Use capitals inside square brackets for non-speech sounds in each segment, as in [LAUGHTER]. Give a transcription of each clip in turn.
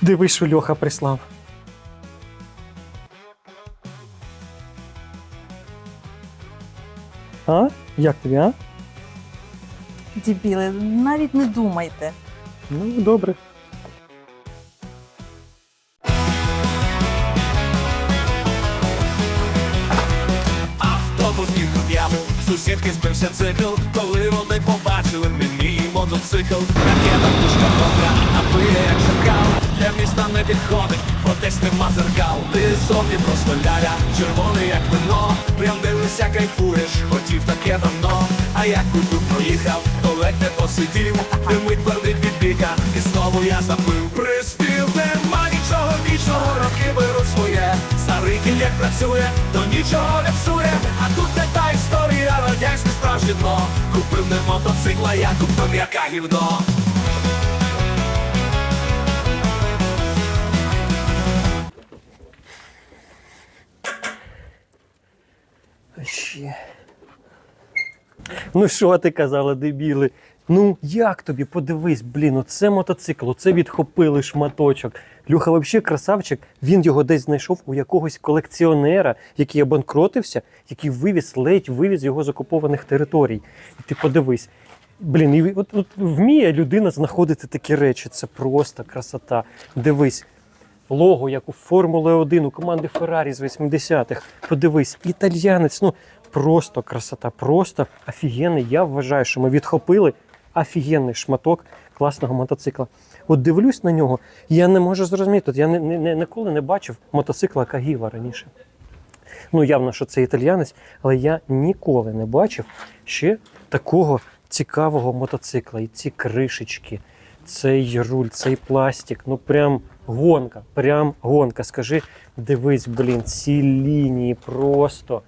Дивись, що Льоха прислав. А? Як тобі, а? Дібіли, навіть не думайте. Ну, добре. Автобус їхав я, сусідки збився цикл, коли мотоцикл. Ракета пушка добра, а ви як шакал, для міста не підходить, бо десь нема зеркал. Ти собі просто ляля, червоний як вино, прям дивишся, кайфуєш, хотів таке давно. А як культур проїхав, то ледь не посидів, димить пердить від біга, і знову я забив приспів, нема нічого вічного, роки беруть своє. Старий як працює, то нічого не псує. А тут не та історія, радянське справжнє дно. Купив не мотоцикла, я купив м'яка гівно. Ще. Ну що ти казала, дебіли? Ну як тобі? Подивись, блін, оце мотоцикл, оце відхопили шматочок. Люха взагалі красавчик. Він його десь знайшов у якогось колекціонера, який обанкротився, який вивіз, ледь вивіз його з окупованих територій. І ти подивись. Блін, і от, от вміє людина знаходити такі речі. Це просто красота. Дивись. Лого, як у Формули 1, у команди Феррарі з 80-х. Подивись, італіянець, ну просто красота, просто офігенний. Я вважаю, що ми відхопили офігенний шматок класного мотоцикла. От дивлюсь на нього, я не можу зрозуміти. Я не, не, ніколи не бачив мотоцикла Кагіва раніше. Ну, явно, що це італіянець, але я ніколи не бачив ще такого цікавого мотоцикла. І ці кришечки, цей руль, цей пластик. Ну прям гонка, прям гонка. Скажи, дивись, блін, ці лінії просто,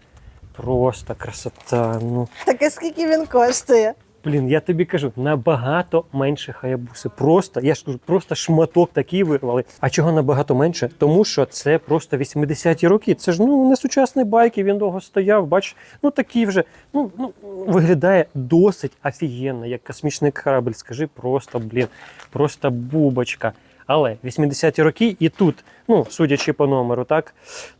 просто красота. Ну, Так а скільки він коштує? Блін, я тобі кажу, набагато менше хаябуси. Просто, я ж кажу, просто шматок такий вирвали. А чого набагато менше? Тому що це просто 80-ті роки. Це ж ну не сучасний байк, і він довго стояв. Бач, ну такий вже ну, ну виглядає досить офігенно, як космічний корабль. Скажи, просто блін, просто бубочка. Але 80-ті роки, і тут, ну судячи по номеру, так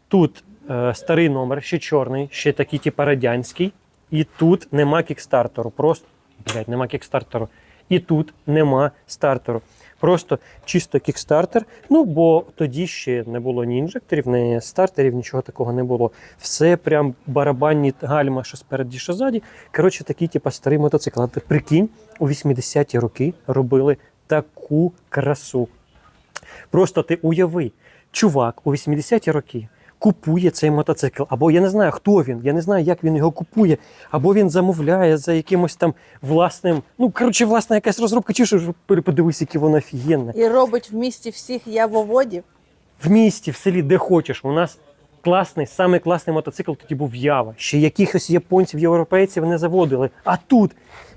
тут е, старий номер, ще чорний, ще такий, типу радянський. І тут нема кікстартеру. Просто блядь, нема кікстартеру. І тут нема стартеру. Просто чисто кікстартер. Ну, бо тоді ще не було ні інжекторів, ні стартерів, нічого такого не було. Все прям барабанні гальма, що спереді, що ззаді. Коротше, такий, типу, старий мотоцикл. Ти прикинь, у 80-ті роки робили таку красу. Просто ти уяви, чувак у 80-ті роки купує цей мотоцикл, або я не знаю, хто він, я не знаю, як він його купує, або він замовляє за якимось там власним, ну коротше, власна якась розробка, чи що подивись, яке воно офігенне. І робить в місті всіх явоводів. В місті, в селі, де хочеш. У нас класний, самий класний мотоцикл тоді був Ява. Ще якихось японців, європейців не заводили. А тут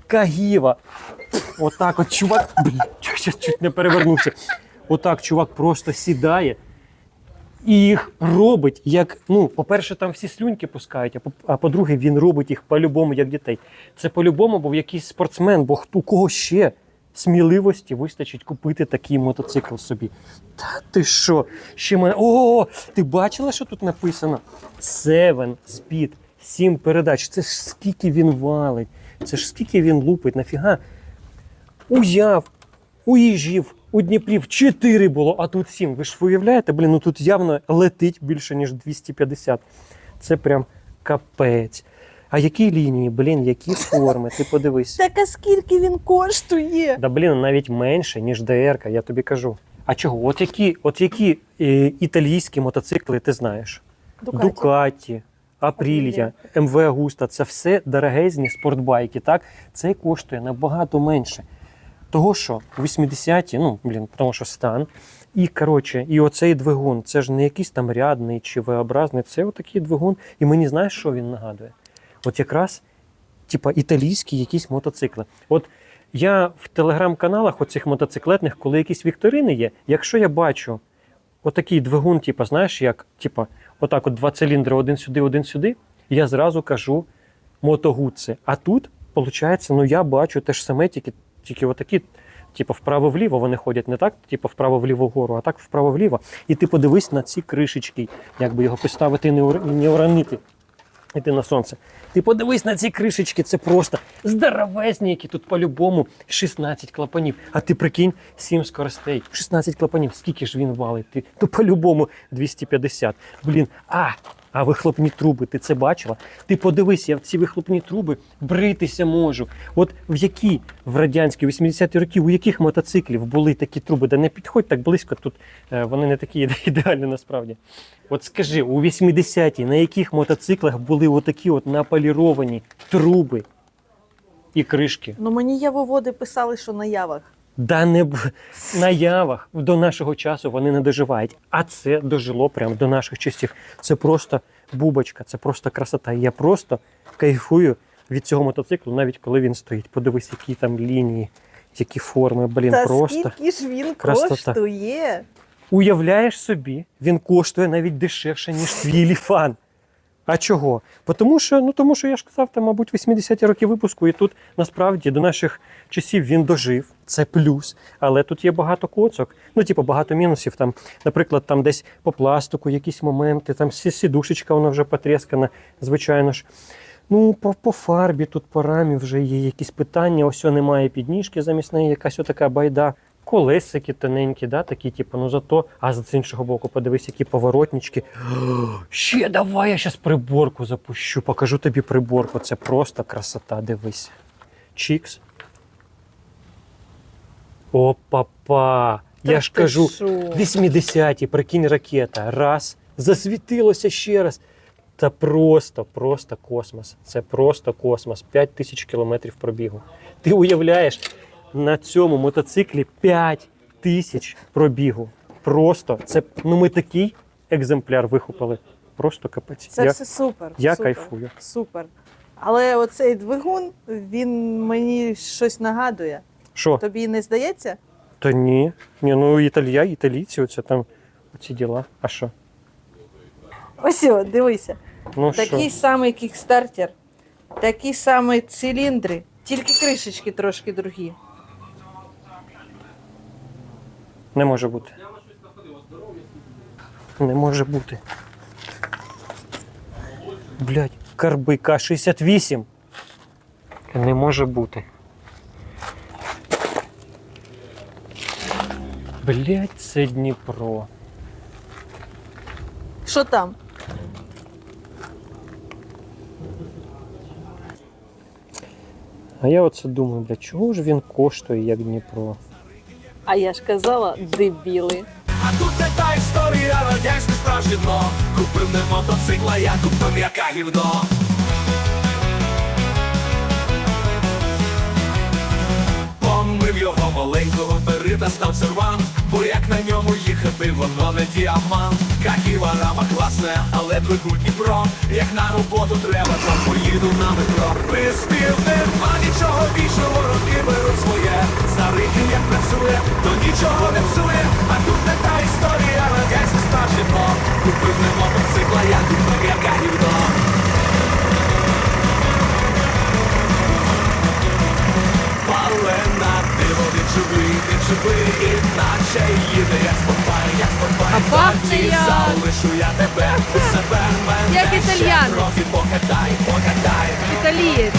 Кагіва. Отак от чувак. Блін, чуть, чуть не перевернувся. Отак чувак просто сідає. І їх робить як, ну, по-перше, там всі слюньки пускають, а по- а по-друге, він робить їх по-любому, як дітей. Це по-любому був якийсь спортсмен, бо у кого ще сміливості вистачить купити такий мотоцикл собі. Та ти що? Ще мене. О, ти бачила, що тут написано? Seven Speed, 7 передач. Це ж скільки він валить, це ж скільки він лупить, нафіга. Уяв, у Дніпрів 4 було, а тут 7. Ви ж уявляєте, блін, ну тут явно летить більше, ніж 250. Це прям капець. А які лінії, блін, які форми? Ти подивись. [LAUGHS] Так а скільки він коштує? Да блін, навіть менше, ніж ДРК, я тобі кажу. А чого? От які, от які е, італійські мотоцикли ти знаєш? Дукаті. Дукаті, Апрілія, МВ Агуста це все дорогезні спортбайки. Так? Це коштує набагато менше. Того, що у 80-ті, ну, блін, тому що стан. І коротше, і оцей двигун, це ж не якийсь там рядний чи V-образний, це отакий двигун. І мені знаєш, що він нагадує? От якраз, типа, італійські якісь мотоцикли. От я в телеграм-каналах оцих мотоциклетних, коли якісь вікторини є, якщо я бачу отакий двигун, типа, знаєш, як, типа, отак, от два циліндри, один сюди, один сюди, я зразу кажу мотогуци. А тут, виходить, ну я бачу те ж саме, тільки, тільки отакі Типу, вправо-вліво вони ходять не так, типу, вправо-вліво вгору, а так вправо-вліво. І ти подивись на ці кришечки, якби його поставити і не, не уронити. Іти на сонце. Ти подивись на ці кришечки, це просто здоровезні, які тут по-любому 16 клапанів. А ти прикинь, 7 скоростей, 16 клапанів. Скільки ж він валить? Ти, то по-любому 250. Блін, а, а вихлопні труби, ти це бачила? Ти подивись, я в ці вихлопні труби бритися можу. От в які в радянські 80-ті роки, у яких мотоциклів були такі труби? Да не підходь так близько, тут е, вони не такі [LAUGHS] ідеальні насправді. От скажи, у 80-ті на яких мотоциклах були отакі от наполіровані труби і кришки? Ну мені явоводи писали, що на явах. Да не б- [LAUGHS] на явах до нашого часу вони не доживають. А це дожило прямо до наших часів. Це просто бубочка, це просто красота. Я просто кайфую від цього мотоциклу, навіть коли він стоїть. Подивись, які там лінії, які форми. Блін, Та просто. скільки ж він красота. коштує? Уявляєш собі, він коштує навіть дешевше, ніж твій ліфан. А чого? Бо Тому що, ну тому що я ж казав, там, мабуть, 80-ті роки випуску, і тут насправді до наших часів він дожив. Це плюс. Але тут є багато коцок. Ну, типу, багато мінусів. Там, наприклад, там десь по пластику якісь моменти, там сідушечка, вона вже потріскана, звичайно ж. Ну, по, по фарбі, тут по рамі вже є якісь питання. Ось немає підніжки замість неї, якась отака байда. Колесики тоненькі, да, такі, типу, ну зато, а з іншого боку, подивись, які поворотнички. [GASPS] Ще давай я зараз приборку запущу, покажу тобі приборку. Це просто красота, дивись. Чікс. Опа-па! Я ж кажу, що? 80-ті, прикинь, ракета. Раз, засвітилося ще раз. Та просто, просто космос. Це просто космос. 5 тисяч кілометрів пробігу. Ти уявляєш, на цьому мотоциклі 5 тисяч пробігу. Просто це ну ми такий екземпляр вихопили. Просто капець. Це я, все супер. я супер, кайфую. Супер. Але оцей двигун, він мені щось нагадує. Що? Тобі не здається? Та ні. Ні, ну італія, італійці, оце там оці діла. А що? Ось, о, дивися. Ну Такий що? самий кікстартер, такі самі циліндри, тільки кришечки трошки другі. Не може бути. Не може бути. Блять, карби К-68. Не може бути. Блять, це Дніпро. Що там? А я оце думаю, для чого ж він коштує, як Дніпро? А я ж казала, дебіли. А тут не та історія, радянське справжнє дно Купив не мотоцикла, я купив яка гівно. Помив його маленького перита став сервант Бо як на ньому їхати, воно не діамант. Кахіва рама класне, але двигун Дніпро Як на роботу треба, то поїду на метро. Приспів нема нічого вічного, роки беруть своє. Старий як працює, то нічого не псує. А тут не та історія, справжнє дно Купив не мотоцикла, я купив яка гівно він живий, він живий, іначе їде, як спопай, як спопай. Тоді залишу я тебе, себе мене Як ще італьянець. трохи покатай, покатай. Італієць.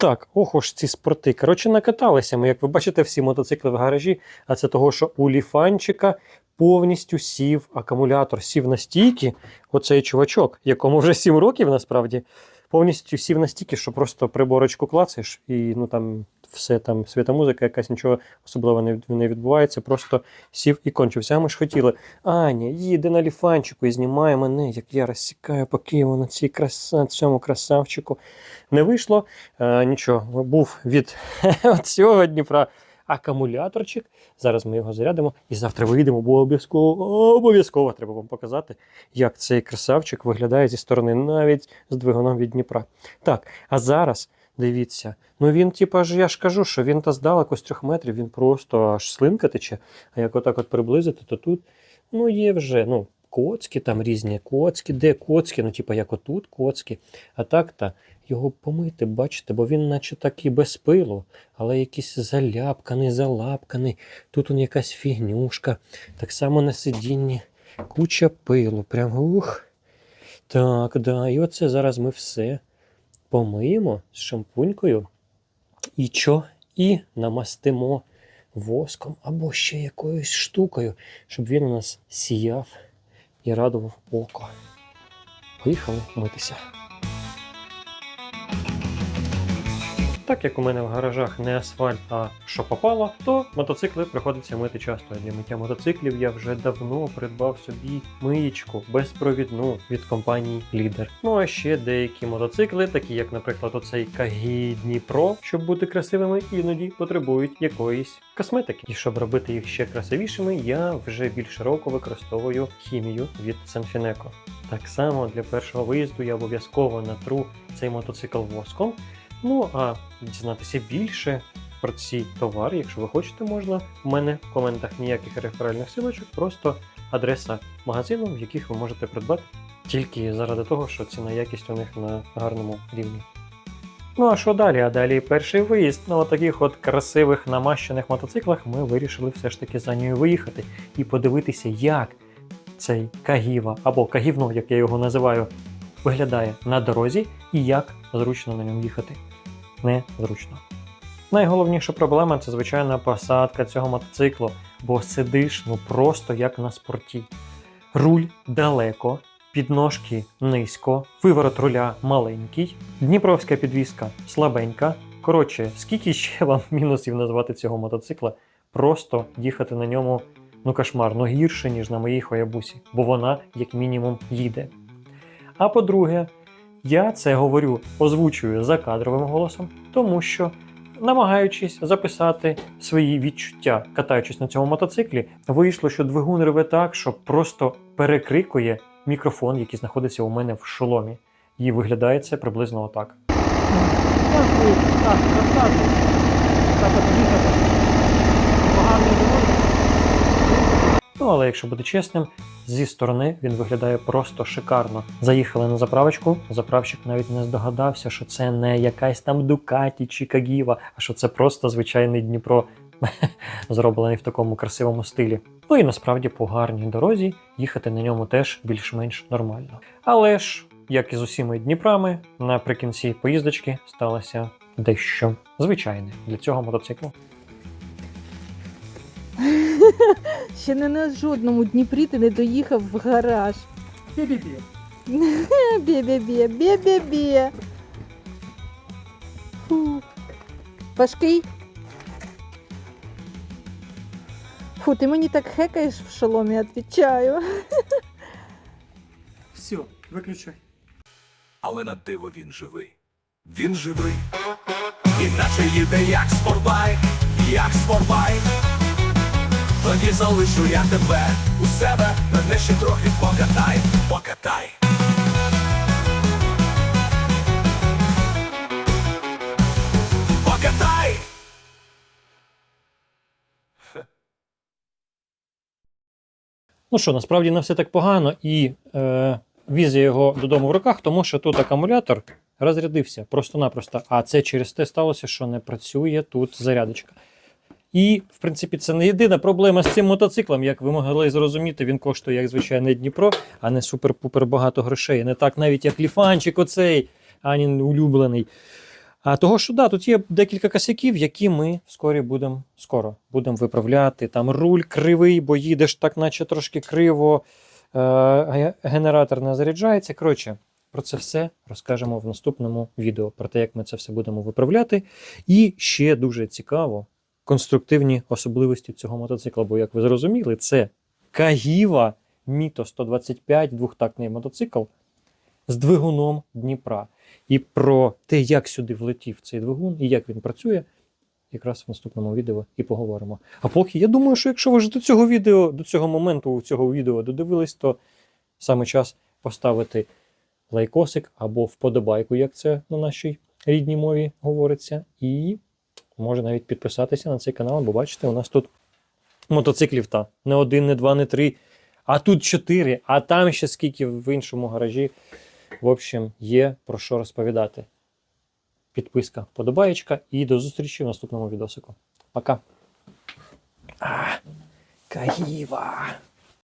Так, ох ж ці спорти. Коротше, накаталися ми, як ви бачите, всі мотоцикли в гаражі. А це того, що у ліфанчика повністю сів акумулятор, сів настільки, оцей чувачок, якому вже 7 років насправді, повністю сів настільки, що просто приборочку клацаєш, і ну там все там світомузика, якась нічого особливого не, не відбувається, просто сів і кончився. А ми ж хотіли. Аня, їде на ліфанчику і знімає мене, як я розсікаю по Києву на цій краса, цьому красавчику. Не вийшло. Е, нічого, був від [LAUGHS] цього Дніпра. Акумуляторчик. Зараз ми його зарядимо і завтра вийдемо, бо обов'язково обов'язково треба вам показати, як цей красавчик виглядає зі сторони, навіть з двигуном від Дніпра. Так, а зараз дивіться. Ну він, типа ж, я ж кажу, що він та здалеку з трьох метрів, він просто аж слинка тече. А як отак от приблизити, то тут ну є вже ну, коцки там різні, коцки, де коцки, ну, типа як отут коцки. А так та його помити, бачите, бо він наче такий без пилу, але якийсь заляпканий, залапканий. Тут он якась фігнюшка. Так само на сидінні куча пилу. Прям ух. Так, да. І оце зараз ми все помиємо з шампунькою. І що? І намастимо воском або ще якоюсь штукою, щоб він у нас сіяв і радував око. Поїхали митися. Так як у мене в гаражах не асфальт, а що попало, то мотоцикли приходиться мити часто. Для миття мотоциклів я вже давно придбав собі миєчку безпровідну від компанії Лідер. Ну а ще деякі мотоцикли, такі як, наприклад, оцей Кагі Дніпро, щоб бути красивими, іноді потребують якоїсь косметики. І щоб робити їх ще красивішими, я вже більше року використовую хімію від Sanfineco. Так само для першого виїзду я обов'язково натру цей мотоцикл воском. Ну а дізнатися більше про ці товари, якщо ви хочете, можна. У мене в коментах ніяких реферальних силочок, просто адреса магазину, в яких ви можете придбати тільки заради того, що ціна якість у них на гарному рівні. Ну а що далі? А далі перший виїзд на таких от красивих намащених мотоциклах ми вирішили все ж таки за нею виїхати і подивитися, як цей Кагіва або Кагівно, як я його називаю, виглядає на дорозі і як зручно на ньому їхати. Незручно. Найголовніша проблема це звичайна посадка цього мотоциклу, бо сидиш ну просто як на спорті. Руль далеко, підножки низько, виворот руля маленький, дніпровська підвіска слабенька. Коротше, скільки ще [LAUGHS] вам мінусів назвати цього мотоцикла, просто їхати на ньому ну кошмар, ну гірше, ніж на моїй Хоябусі, бо вона, як мінімум, їде. А по-друге, я це говорю, озвучую за кадровим голосом, тому що, намагаючись записати свої відчуття, катаючись на цьому мотоциклі, вийшло, що двигун реве так, що просто перекрикує мікрофон, який знаходиться у мене в шоломі. І виглядає це приблизно отак. Так, розказуй. Так от їхати. Поганий Ну, але якщо бути чесним, зі сторони він виглядає просто шикарно. Заїхали на заправочку. Заправщик навіть не здогадався, що це не якась там Дукаті чи Кагіва, а що це просто звичайний Дніпро, [LAUGHS] зроблений в такому красивому стилі. Ну і насправді по гарній дорозі їхати на ньому теж більш-менш нормально. Але ж, як і з усіма Дніпрами, наприкінці поїздочки сталося дещо звичайне для цього мотоциклу. [LAUGHS] Ще не на жодному Дніпрі ти не доїхав в гараж. Бє-бє-бє, [LAUGHS] бє-бє-бє. Фу. Важкий? Фу, ти мені так хекаєш в шоломі, відвічаю. [LAUGHS] Все, виключай. Але на диво він живий. Він живий. Іначе їде як спортбайк, як спортбайк. Тоді залишу я тебе у себе, мене ще трохи покатай, покатай. Покатай! Ну що, насправді не все так погано, і е, віз я його додому в руках, тому що тут акумулятор розрядився просто-напросто. А це через те сталося, що не працює тут зарядочка. І, в принципі, це не єдина проблема з цим мотоциклом. Як ви могли зрозуміти, він коштує як звичайний Дніпро, а не супер-пупер багато грошей. Не так навіть як ліфанчик оцей, Анін улюблений. А того, що да, тут є декілька косяків, які ми вскорі будемо скоро будемо виправляти. Там руль кривий, бо їдеш так, наче трошки криво, е, генератор не заряджається. Коротше, про це все розкажемо в наступному відео, про те, як ми це все будемо виправляти. І ще дуже цікаво конструктивні особливості цього мотоцикла. Бо, як ви зрозуміли, це Кагіва Міто 125 двохтактний мотоцикл з двигуном Дніпра. І про те, як сюди влетів цей двигун і як він працює, якраз в наступному відео і поговоримо. А поки я думаю, що якщо ви вже до цього відео, до цього моменту цього відео додивились, то саме час поставити лайкосик або вподобайку, як це на нашій рідній мові говориться. І може навіть підписатися на цей канал, бо бачите, у нас тут мотоциклів та не один, не два, не три, а тут чотири, а там ще скільки в іншому гаражі. В общем, є про що розповідати. Підписка, вподобаєчка і до зустрічі в наступному відосику. Пока. А, Каїва.